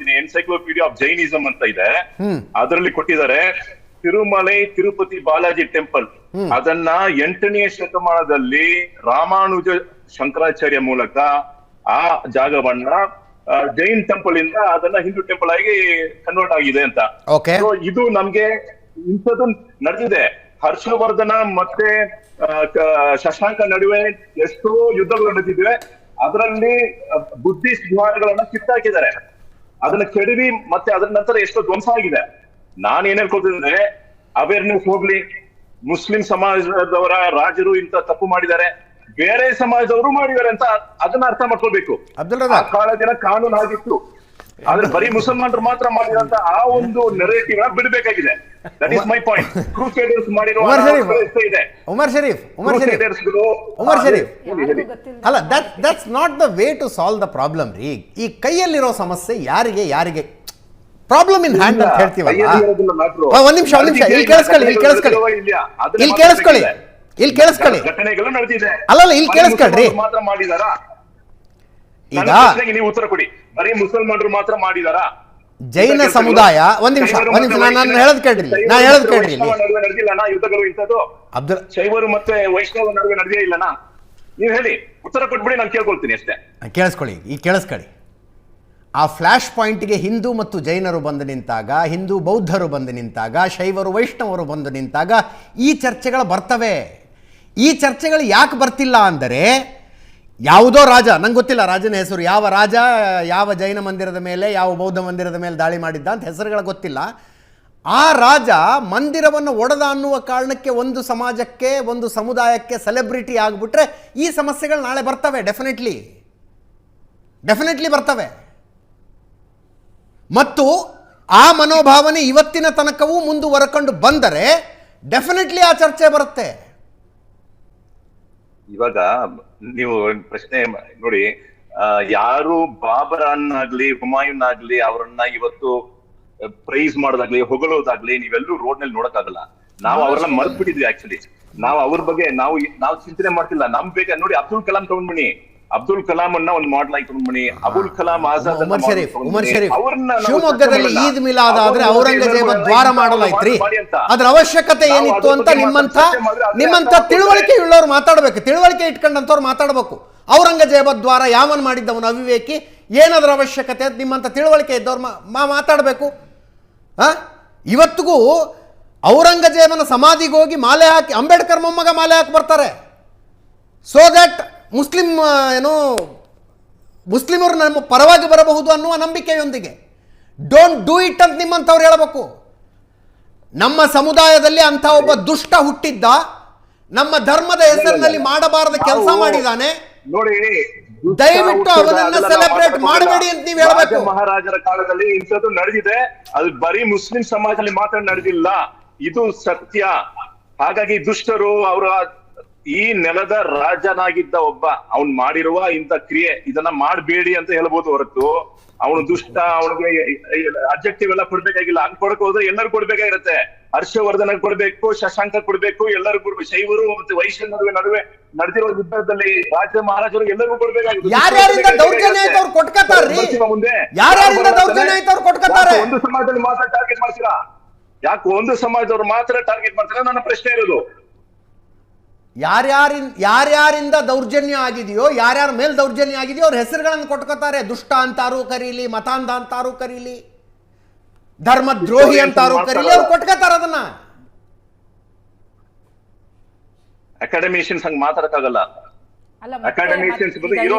ಕೊಡ್ತೀನಿ encyclopaedia of Jainism ಅಂತ ಇದೆ. ಅದರಲ್ಲಿ ಕೊಟ್ಟಿದ್ದಾರೆ ತಿರುಮಲೆ ತಿರುಪತಿ ಬಾಲಾಜಿ ಟೆಂಪಲ್. ಅದನ್ನ ಎಂಟನೆಯ ಶತಮಾನದಲ್ಲಿ ರಾಮಾನುಜ ಶಂಕರಾಚಾರ್ಯ ಮೂಲಕ ಆ ಜಾಗವನ್ನ ಜೈನ್ ಟೆಂಪಲ್ ಇಂದ ಅದನ್ನ ಹಿಂದೂ ಟೆಂಪಲ್ ಆಗಿ ಕನ್ವರ್ಟ್ ಆಗಿದೆ ಅಂತ. ಇದು ನಮ್ಗೆ ಇಂಥದ್ದು ನಡೆದಿದೆ. ಹರ್ಷವರ್ಧನ ಮತ್ತೆ ಶಶಾಂಕ ನಡುವೆ ಎಷ್ಟೋ ಯುದ್ಧಗಳು ನಡೆದಿವೆ ಅದರಲ್ಲಿ ಬುದ್ಧಿಸ್ಟ್ ವಿಹಾರಗಳನ್ನ ಕಿತ್ತಾಕಿದ್ದಾರೆ ಅದನ್ನ ಕೆಡವಿ ಮತ್ತೆ ಅದರ ನಂತರ ಎಷ್ಟೋ ಧ್ವಂಸ ಆಗಿದೆ. ನಾನು ಏನ್ ಹೇಳ್ಕೊಳ್ತಿದ್ರೆ ಅವೇರ್ನೆಸ್ ಹೋಗ್ಲಿ. ಮುಸ್ಲಿಂ ಸಮಾಜದವರ ರಾಜರು ಇಂತ ತಪ್ಪು ಮಾಡಿದ್ದಾರೆ. ಬೇರೆ ಸಮಾಜದವರು ಮಾಡಿದ್ದಾರೆ ಅಂತ ಅದನ್ನ ಅರ್ಥ ಮಾಡ್ಕೋಬೇಕು ರಜಾಕ್. ಕಾಲದಿನ ಕಾನೂನು ಆಗಿತ್ತು ಆದ್ರೆ ಬರೀ ಮುಸಲ್ಮಾನರು ಮಾತ್ರ ಮಾಡಿದಂತ ಆ ಒಂದು narrative ಬಿಡಬೇಕಾಗಿದೆ. That is my point crusaders ಮಾಡಿರುವ ಉಮರ್ ಶರೀಫ್. ಅನಾಹುತ ಇದೆ. ಉಮರ್ ಶರೀಫ್ ಉಮರ್ ಶರೀಫ್. ಉಮರ್ ಶರೀಫ್. ಅಲ್ಲ that that's not the way to solve the problem ರೀ. ಈ ಕೈಯಲ್ಲಿರೋ ಸಮಸ್ಯೆ ಯಾರಿಗೆ ಯಾರಿಗೆ? ಪ್ರಾಬ್ಲಮ್ ಇನ್ ಹ್ಯಾಂಡ್ ಅಂತ ಹೇಳ್ತೀವಲ್ಲ? ಒಂದ್ ನಿಮಿಷ ಒಂದ್ ನಿಮಿಷ. ಇಲ್ಲಿ ಕೇಳಿಸ್ಕೊಳ್ಳಿ ಇಲ್ಲಿ ಕೇಳಿಸ್ಕೊಳ್ಳಿ. ಇಲ್ಲಿ ಕೇಳಿಸ್ಕೊಳ್ಳಿ. ಇಲ್ಲಿ ಕೇಳಿಸ್ಕೊಳ್ಳಿ. ಅಲ್ಲಲ್ಲ, ಇಲ್ಲಿ ಕೇಳಿಸ್ಕೊಳ್ರಿ. ಈಗ ನೀವು ಉತ್ತರ ಕೊಡಿ. ಬರೀ ಮುಸಲ್ಮಾನರು ಮಾತ್ರ ಮಾಡಿದಾರಾ? ಜೈನ ಸಮುದಾಯ ಒಂದ್ ನಿಮಿಷ ಒಂದ್ ನಿಮಿಷ ನಾನು ಹೇಳದ್ ಕೇಳ್ರಿ. ನಾ ಹೇಳದ್ ಕೇಳ್ರಿ ನಡುವೆ ಯುದ್ಧಗಳು ಇಂಥದ್ದು. ಅಬ್ದುಲ್ ಶೈವರು ಮತ್ತೆ ವೈಷ್ಣವ ನಡುವೆ ನಡೆದೇ ಇಲ್ಲನಾ ನೀವು ಹೇಳಿ ಉತ್ತರ ಕೊಟ್ಬಿಡಿ ನಾನು ಕೇಳ್ಕೊಳ್ತೀನಿ ಅಷ್ಟೇ. ಕೇಳಿಸ್ಕೊಳ್ಳಿ ಈ ಕೇಳಿಸ್ಕೊಳ್ಳಿ. ಆ ಫ್ಲ್ಯಾಶ್ ಪಾಯಿಂಟ್ಗೆ ಹಿಂದೂ ಮತ್ತು ಜೈನರು ಬಂದು ನಿಂತಾಗ ಹಿಂದೂ ಬೌದ್ಧರು ಬಂದು ನಿಂತಾಗ ಶೈವರು ವೈಷ್ಣವರು ಬಂದು ನಿಂತಾಗ ಈ ಚರ್ಚೆಗಳು ಬರ್ತವೆ. ಈ ಚರ್ಚೆಗಳು ಯಾಕೆ ಬರ್ತಿಲ್ಲ ಅಂದರೆ ಯಾವುದೋ ರಾಜ, ನಂಗೆ ಗೊತ್ತಿಲ್ಲ ರಾಜನ ಹೆಸರು, ಯಾವ ರಾಜ, ಯಾವ ಜೈನ ಮಂದಿರದ ಮೇಲೆ, ಯಾವ ಬೌದ್ಧ ಮಂದಿರದ ಮೇಲೆ ದಾಳಿ ಮಾಡಿದ್ದ ಅಂತ ಹೆಸರುಗಳು ಗೊತ್ತಿಲ್ಲ. ಆ ರಾಜ ಮಂದಿರವನ್ನು ಒಡೆದ ಅನ್ನುವ ಕಾರಣಕ್ಕೆ ಒಂದು ಸಮಾಜಕ್ಕೆ, ಒಂದು ಸಮುದಾಯಕ್ಕೆ ಸೆಲೆಬ್ರಿಟಿ ಆಗಿಬಿಟ್ರೆ ಈ ಸಮಸ್ಯೆಗಳು ನಾಳೆ ಬರ್ತವೆ ಡೆಫಿನೆಟ್ಲಿ ಡೆಫಿನೆಟ್ಲಿ ಬರ್ತವೆ. ಮತ್ತು ಆ ಮನೋಭಾವನೆ ಇವತ್ತಿನ ತನಕವೂ ಮುಂದುವರಕೊಂಡು ಬಂದರೆ ಡೆಫಿನೆಟ್ಲಿ ಆ ಚರ್ಚೆ ಬರುತ್ತೆ. ಇವಾಗ ನೀವು ಪ್ರಶ್ನೆ ನೋಡಿ ಯಾರು ಬಾಬರನ್ನಾಗ್ಲಿ ಹುಮಾಯೂನ್ ಆಗ್ಲಿ ಅವರನ್ನ ಇವತ್ತು ಪ್ರೈಸ್ ಮಾಡೋದಾಗ್ಲಿ ಹೊಗಳೋದಾಗ್ಲಿ ನೀವೆಲ್ಲೂ ರೋಡ್ನಲ್ಲಿ ನೋಡಕ್ಕಾಗಲ್ಲ. ನಾವು ಅವ್ರನ್ನ ಮರ್ತ್ ಬಿಟ್ಟಿದ್ವಿ ಆಕ್ಚುಲಿ ನಾವು ಅವ್ರ ಬಗ್ಗೆ ನಾವು ನಾವು ಚಿಂತನೆ ಮಾಡ್ತಿಲ್ಲ. ನಮ್ ಬೇಕಾ ನೋಡಿ ಅಬ್ದುಲ್ ಕಲಾಂ ತಗೊಂಡ್ಬನ್ನಿ. ಅಬ್ದುಲ್ ಕಲಾಂ ಅನ್ನ ಒಂದು ಮಾಡಲ್ ಆಗಿ ತಗೊಂಡ್ಬನ್ನಿ. ಅಬುಲ್ ಕಲಾಂ ಆಜಾದ್ ಉಮರ್ ಶರೀಫ್ ಉಮರ್ ಶರೀಫ್. ಶಿವಮೊಗ್ಗದಲ್ಲಿ ಈದ್ ಮಿಲಾದ್ ಆದ್ರೆ ಔರಂಗಜೇಬ ದ್ವಾರ ಮಾಡಲಾಯ್ತ್ರಿ. ಅದ್ರ ಅವಶ್ಯಕತೆ ಏನಿತ್ತು ಅಂತ ನಿಮ್ಮಂತ ನಿಮ್ಮಂತ ತಿಳುವಳಿಕೆ ಉಳ್ಳವ್ರು ಮಾತಾಡ್ಬೇಕು. ತಿಳುವಳಿಕೆ ಇಟ್ಕೊಂಡಂತವ್ರು ಮಾತಾಡ್ಬೇಕು. ಔರಂಗಜೇಬ ದ್ವಾರ ಯಾವನ್ ಮಾಡಿದ್ದವನು ಅವಿವೇಕಿ? ಏನದ್ರ ಅವಶ್ಯಕತೆ ಅಂತ ನಿಮ್ಮಂಥ ತಿಳುವಳಿಕೆ ಇದ್ದವ್ರು ಮಾತಾಡಬೇಕು. ಆ? ಇವತ್ತಿಗೂ ಔರಂಗಜೇಬನ ಸಮಾಧಿಗೆ ಹೋಗಿ ಮಾಲೆ ಹಾಕಿ ಅಂಬೇಡ್ಕರ್ ಮೊಮ್ಮಗ ಮಾಲೆ ಹಾಕಿ ಬರ್ತಾರೆ. ಸೋ ದಟ್ ಮುಸ್ಲಿಂ ಏನು ಮುಸ್ಲಿಮರು ನಮ್ಮ ಪರವಾಗಿ ಬರಬಹುದು ಅನ್ನುವ ನಂಬಿಕೆಯೊಂದಿಗೆ. ಡೋಂಟ್ ಡೂ ಇಟ್ ಅಂತ ನಿಮ್ಮಂಥವ್ರು ಹೇಳಬೇಕು. ನಮ್ಮ ಸಮುದಾಯದಲ್ಲಿ ಅಂಥ ಒಬ್ಬ ದುಷ್ಟ ಹುಟ್ಟಿದ್ದ ನಮ್ಮ ಧರ್ಮದ ಹೆಸರಿನಲ್ಲಿ ಮಾಡಬಾರದ ಕೆಲಸ ಮಾಡಿದ್ದಾನೆ ನೋಡಿ ದಯವಿಟ್ಟು ಅವನನ್ನ ಸೆಲೆಬ್ರೇಟ್ ಮಾಡಬೇಡಿ ಅಂತ ನೀವು ಹೇಳಬೇಕು. ಮಹಾರಾಜರ ಕಾಲದಲ್ಲಿ ಇಂಥದ್ದು ನಡೆದಿದೆ. ಅದು ಬರೀ ಮುಸ್ಲಿಂ ಸಮಾಜದಲ್ಲಿ ಮಾತ್ರ ನಡೆದಿಲ್ಲ. ಇದು ಸತ್ಯ. ಹಾಗಾಗಿ ದುಷ್ಟರು ಅವರ ಈ ನೆಲದ ರಾಜನಾಗಿದ್ದ ಒಬ್ಬ ಅವನ್ ಮಾಡಿರುವ ಇಂಥ ಕ್ರಿಯೆ ಇದನ್ನ ಮಾಡಬೇಡಿ ಅಂತ ಹೇಳ್ಬೋದು ಹೊರತು. ಅವನು ದುಷ್ಟ ಅವನಿಗೆ ಅಬ್ಜೆಕ್ಟಿವ್ ಎಲ್ಲ ಕೊಡ್ಬೇಕಾಗಿಲ್ಲ. ಹಂಗ್ ಕೊಡಕ್ ಹೋದ್ರೆ ಎಲ್ಲರೂ ಕೊಡ್ಬೇಕಾಗಿರುತ್ತೆ. ಹರ್ಷವರ್ಧನ ಕೊಡ್ಬೇಕು ಶಶಾಂಕ ಕೊಡ್ಬೇಕು ಎಲ್ಲರೂ ಕೊಡ್ಬೇಕು. ಶೈವರು ಮತ್ತೆ ವೈಶ್ಯ ನಡುವೆ ನಡುವೆ ನಡೆದಿರೋ ಯುದ್ಧದಲ್ಲಿ ರಾಜ ಮಹಾರಾಜರು ಎಲ್ಲರಿಗೂ ಕೊಟ್ಕೊತಾರೆ? ಒಂದು ಸಮಾಜದಲ್ಲಿ ಮಾತ್ರ ಟಾರ್ಗೆಟ್ ಮಾಡ್ತೀರಾ? ಯಾಕೆ ಒಂದು ಸಮಾಜದವ್ರು ಮಾತ್ರ ಟಾರ್ಗೆಟ್ ಮಾಡ್ತೀರಾ? ನನ್ನ ಪ್ರಶ್ನೆ ಇರೋದು. ಯಾರ್ಯಾರಿನ್ ಯಾರ್ಯಾರಿಂದ ದೌರ್ಜನ್ಯ ಆಗಿದೆಯೋ ಯಾರ್ಯಾರ ಮೇಲೆ ದೌರ್ಜನ್ಯ ಆಗಿದೆಯೋ ಅವ್ರ ಹೆಸರುಗಳನ್ನು ಕೊಟ್ಕೋತಾರೆ. ದುಷ್ಟ ಅಂತಾರೂ ಕರೀಲಿ ಮತಾಂಧ ಅಂತಾರೂ ಕರೀಲಿ ಧರ್ಮದ್ರೋಹಿ ಅಂತಾರೂ ಕರೀಲಿ ಅವ್ರು ಕೊಟ್ಕೋತಾರ ಅದನ್ನ. ಅಕಾಡೆಮಿಷಿಯನ್ಸ್ ಹಂಗ್ ಮಾತಾಡಕ್ಕಾಗಲ್ಲ. ಈ ಇರೋ